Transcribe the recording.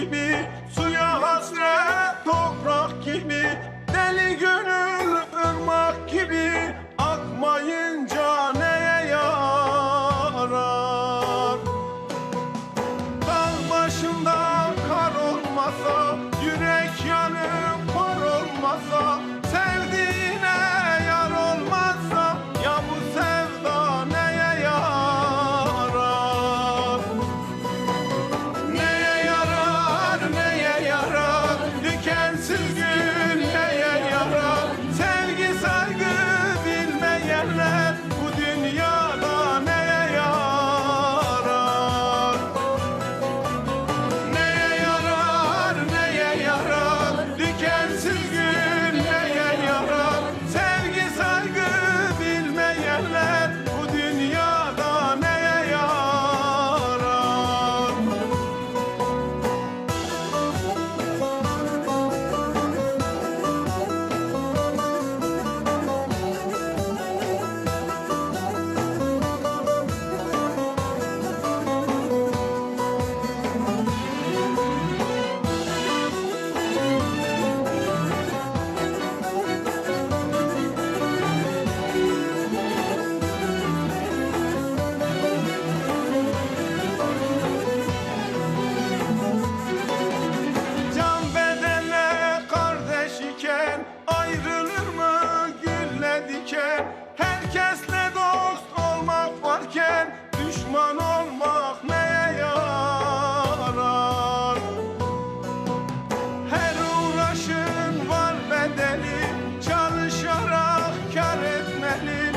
gibi Suya hasret toprak gibi Deli gönül ırmak gibi Akmayınca neye yarar? Dağ başında kar olmasa Yürek yanıyor Bethlehem.